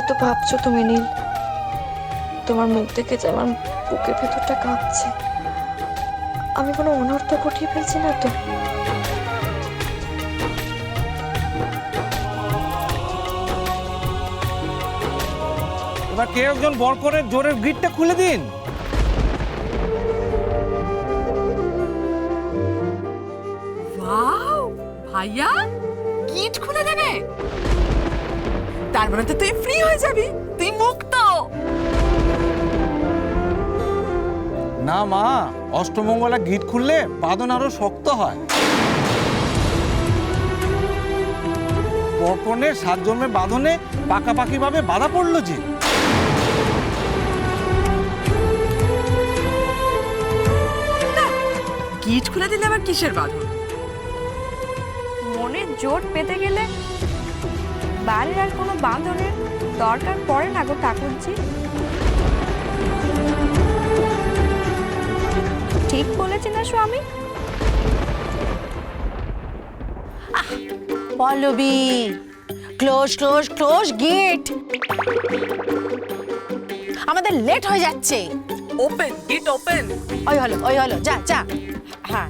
এত ভাবছ তুমি নীল? তোমার মুখ দেখে যে আমার বুকের ভেতরটা কাঁপছে। আমি কোনো অনর্থ ঘটিয়ে ফেলছি না তো? এবার কে একজন বর করে জোরের গ্রিটটা খুলে দিন? ওয়াও ভাইয়া গিট খুলে দেবে। তার মানে তো তুই ফ্রি হয়ে যাবি। তুই মুক্ত। না মা অষ্টমঙ্গলা গিট খুললে বাঁধন আরও শক্ত হয়। পরপনের সাত জন্মের বাঁধনে পাকাপাকি ভাবে বাধা পড়ল যে। গিট খুলে দিলে আবার কিসের বাঁধন? মনের জোর পেতে গেলে বাড়ির আর কোনো বাঁধনের দরকার পড়ে না গো ঠাকুরজি। ঠিক বলেছি না স্বামী? Pallavi close close close gate. আমাদের লেট হয়ে যাচ্ছে। ওপেন গেট ওপেন ওই হলো ওই হলো যা যা। হ্যাঁ।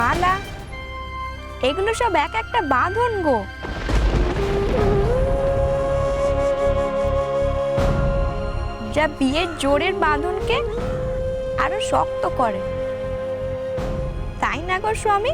মালা? এগুলো সব এক একটা বাঁধন গো। যা বিয়ের জোরের বাঁধনকে আরও শক্ত করে। তাই না গো স্বামী?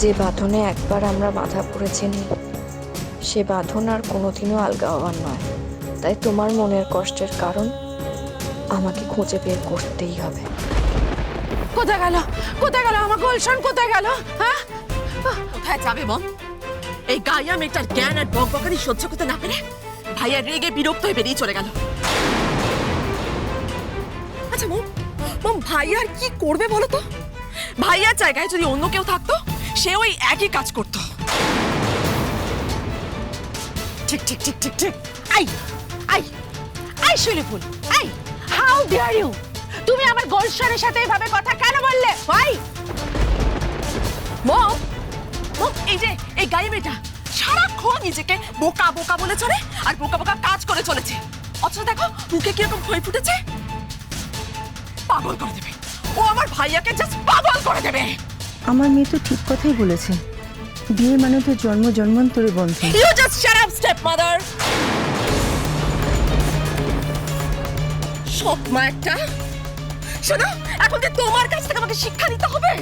যে বাঁধনে একবার আমরা বাধা পড়েছি সে বাঁধন আর কোনোদিনও আলগা হওয়ার নয়। তাই তোমার মনের কষ্টের কারণ আমাকে খুঁজে বের করতেই হবে। কোথায় গেল? কোথায় গেল? আমার গোলশন কোথায় গেল? হ্যাঁ? কোথায় যাবে মম? এই গাইয়া মেয়েটার জ্ঞান আর বকবকানি সহ্য করতে না পেরে ভাইয়া রেগে বিরক্ত হয়ে বেরিয়ে চলে গেল। আচ্ছা মম মম আর কি করবে বলো তো? ভাইয়ার জায়গায় যদি অন্য কেউ থাকতো সে ওই একই কাজ করতো। ঠিক ঠিক ঠিক ঠিক ঠিক। I I I silly fool I how dare you তুমি আমার গোলশনের সাথে এভাবে কথা কেন বললে? ভাই! মম মম, এই যে, এই গায়ে মেয়েটা, সারাক্ষণ নিজেকে বোকা বোকা বলে চলে আর বোকা বোকা কাজ করে চলেছে। অথচ দেখো, মুখে কীরকম ভয় ফুটেছে। পাগল করে দেবে। ও আমার ভাইয়াকে জাস্ট পাগল করে দেবে। আমার মেয়ে তো ঠিক কথাই বলেছে। বিয়ে মানে তো জন্ম জন্মান্তরে বন্ধন you just up step mother সব মা একটা। শোনো, এখন যে তোমার কাছ থেকে আমাকে শিক্ষা নিতে হবে?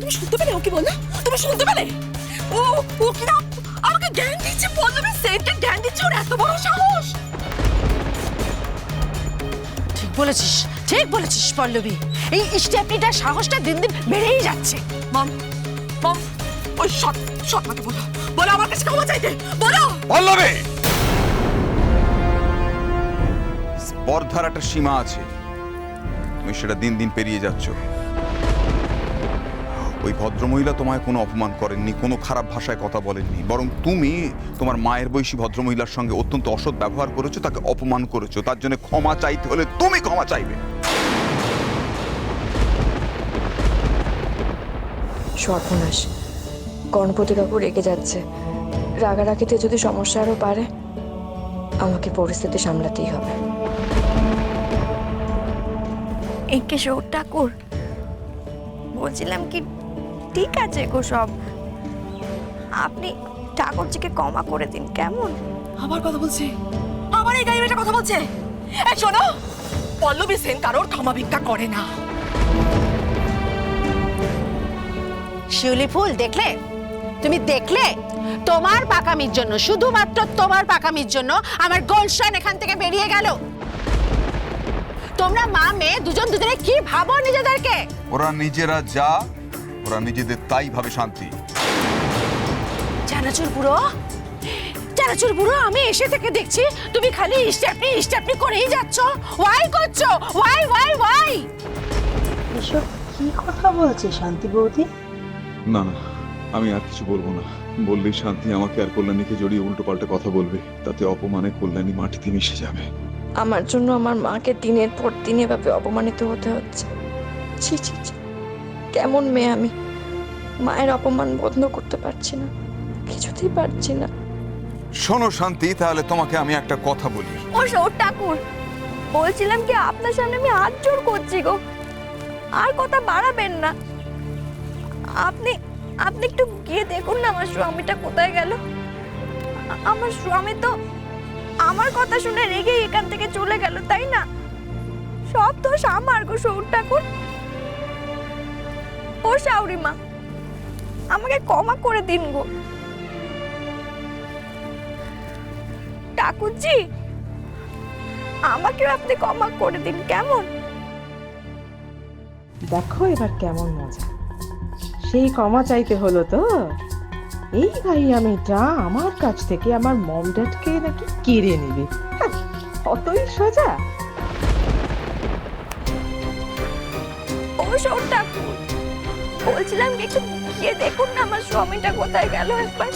তুমি শুনতে পেলে ও কি বলল তুমি শুনতে পেলে? ও ও কি না, আমাকে জ্ঞান দিচ্ছে পল্লবী সেনকে? জ্ঞান দিচ্ছে ওর এত বড় সাহস? ঠিক বলেছিস। ঠিক বলেছিস পল্লবী। এই স্টেপনিটার সাহসটা দিন দিন বেড়েই যাচ্ছে। মম মম ওই সৎ সৎ মাকে বলো। বলো আমার কাছে ক্ষমা চাইতে। বলো! পল্লবে! স্পর্ধার একটা সীমা আছে। তুমি সেটা দিন দিন পেরিয়ে যাচ্ছ। ওই ভদ্রমহিলা তোমায় কোনো অপমান করেননি কোনো খারাপ ভাষায় কথা বলেননি। বরং তুমি তোমার মায়ের বয়সী ভদ্রমহিলার সঙ্গে অত্যন্ত অসৎ ব্যবহার করেছ তাকে অপমান করেছ। তার জন্য ক্ষমা চাইতে হলে তুমি ক্ষমা চাইবে। সর্বনাশ গণপতি বাবু রেগে যাচ্ছে। রাগারাগিতে যদি সমস্যা আরও বাড়ে আমাকে পরিস্থিতি সামলাতেই হবে। একে শোর ঠাকুর বলছিলাম কি ঠিক আছে গো সব। আপনি ঠাকুরজিকে ক্ষমা করে দিন কেমন? আমার কথা বলছে। আমার এই মেয়েটা কথা বলছে। শোনো পল্লবী সেন কারোর ক্ষমা ভিক্ষা করে না। শিউলি ফুল দেখলে? তুমি দেখলে? তোমার পাকামির জন্য শুধুমাত্র তোমার পাকামির জন্য আমার গোলশান এখান থেকে বেরিয়ে গেল। তোমরা মা মেয়ে দুজন দুজনে কি ভাবো নিজেদেরকে? ওরা নিজেরা যা ওরা নিজেদের তাই ভাবে শান্তি। চানাচুর বুড়ো চানাচুর বুড়ো আমি এসে থেকে দেখছি তুমি খালি স্টেপনি স্টেপনি করেই যাচ্ছ। ওয়াই করছ? ওয়াই ওয়াই ওয়াই এসব কি কথা বলছে শান্তি বৌদি? না না আমি আর কিছু বলব না। বললেই শান্তি আমাকে আর কল্যাণীকে জড়িয়ে উল্টো পাল্টা কথা বলবে। তাতে অপমানে কল্যাণী মাটিতে মিশে যাবে। আমার জন্য আমার মাকে দিনের পর দিন এভাবে অপমানিত হতে হচ্ছে। ছি ছি ছি। কেমন মেয়ে আমি? মায়ের অপমান বন্ধ করতে পারছি না। কিছুতেই পারছি না। শোনো শান্তি তাহলে তোমাকে আমি একটা কথা বলি। ও সৌর ঠাকুর বলছিলাম কি আপনার সামনে আমি হাত জোর করছি গো। আর কথা বাড়াবেন না। আপনি আপনি একটু গিয়ে দেখুন না আমার স্বামীটা কোথায় গেল। আমার স্বামী তো আমার কথা শুনে রেগে এখান থেকে চলে গেল, তাই না? সব দোষ আমার গো সৌর ঠাকুর। ও শাউরি মা, আমাকে ক্ষমা করে দিন গো। ঠাকুরজি, আমাকেও আপনি ক্ষমা করে দিন, কেমন? দেখো এবার কেমন মজা। সেই ক্ষমা চাইতে হলো তো। এই ভাইয়া মেয়েটা আমার কাছ থেকে আমার মম ড্যাডকে নাকি কেড়ে নিবে। হ্যাঁ, অতই সোজা। ও সৌর ঠাকুর বলছিলাম কি একটু গিয়ে দেখুন না আমার স্বামীটা কোথায় গেল একবার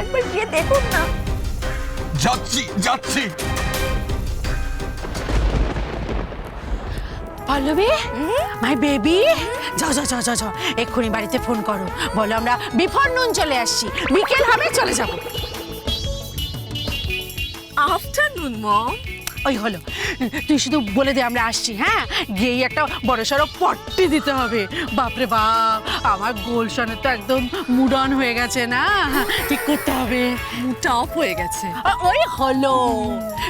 একবার গিয়ে দেখুন না। যাচ্ছি যাচ্ছি। পল্লবী? মাই বেবি যাও যাও যাও যাও যাও। এক্ষুনি বাড়িতে ফোন করো। বলো আমরা বিফর নুন চলে আসছি। বিকেল হবে চলে যাব। আফটারনুন মম ওই হলো। তুই শুধু বলে দে আমরা আসছি হ্যাঁ? গিয়েই একটা বড় সড়ো পট্টি দিতে হবে। বাপরে বাপ আমার গোলশনে তো একদম মুডন হয়ে গেছে না? ঠিক করতে হবে। অফ হয়ে গেছে। ওই হলো।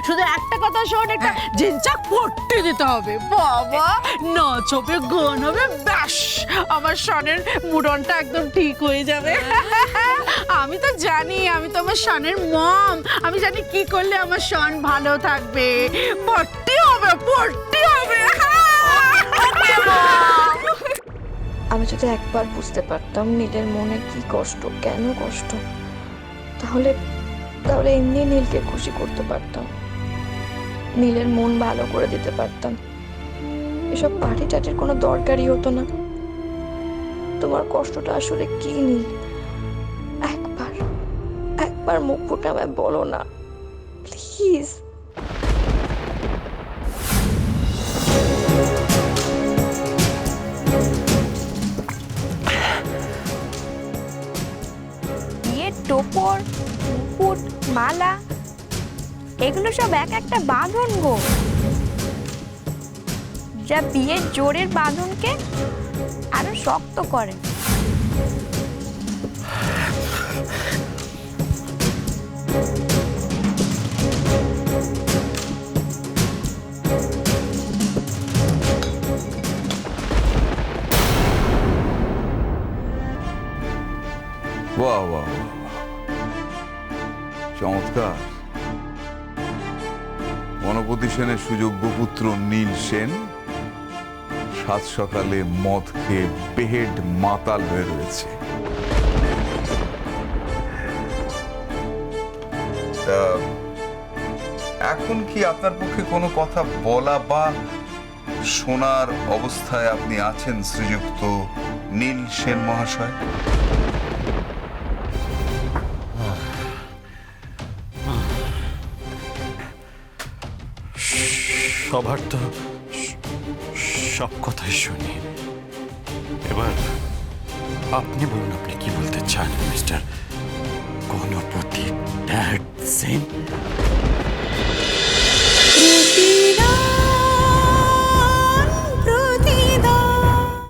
শুধু একটা কথা শোন একটা জিনচাক পট্টি দিতে হবে। বাবা নাচ হবে গান হবে ব্যাস! আমার সনের মুডনটা একদম ঠিক হয়ে যাবে। আমি তো জানি আমি তো আমার সনের মম। আমি জানি কি করলে আমার সন ভালো থাকবে। পট্টি হবে পট্টি হবে। আমি যদি একবার বুঝতে পারতাম নীলের মনে কি কষ্ট, কেন কষ্ট, তাহলে তাহলে এমনি নীলকে খুশি করতে পারতাম। নীলের মন ভালো করে দিতে পারতাম। এসব পার্টি টাটির কোনো দরকারই হতো না। তোমার কষ্টটা আসলে কি, নীল? একবার একবার মুখ ফুটে আমায় বলো না, প্লিজ। মালা? এগুলো সব এক একটা বাঁধন গো। যা বিয়ের জোরের বাঁধনকে আরও শক্ত করে। চমৎকার। গণপতি সেনের সুযোগ্য পুত্র নীল সেন সাত সকালে মদ খেয়ে বেহেড মাতাল হয়ে রয়েছে। এখন কি আপনার পক্ষে কোনো কথা বলা বা শোনার অবস্থায় আপনি আছেন শ্রীযুক্ত নীল সেন মহাশয়? সবার তো সব কথাই শুনি। এবার আপনি বলুন, আপনি কি বলতে চান, মিস্টার? গণপতি ড্যাড সেন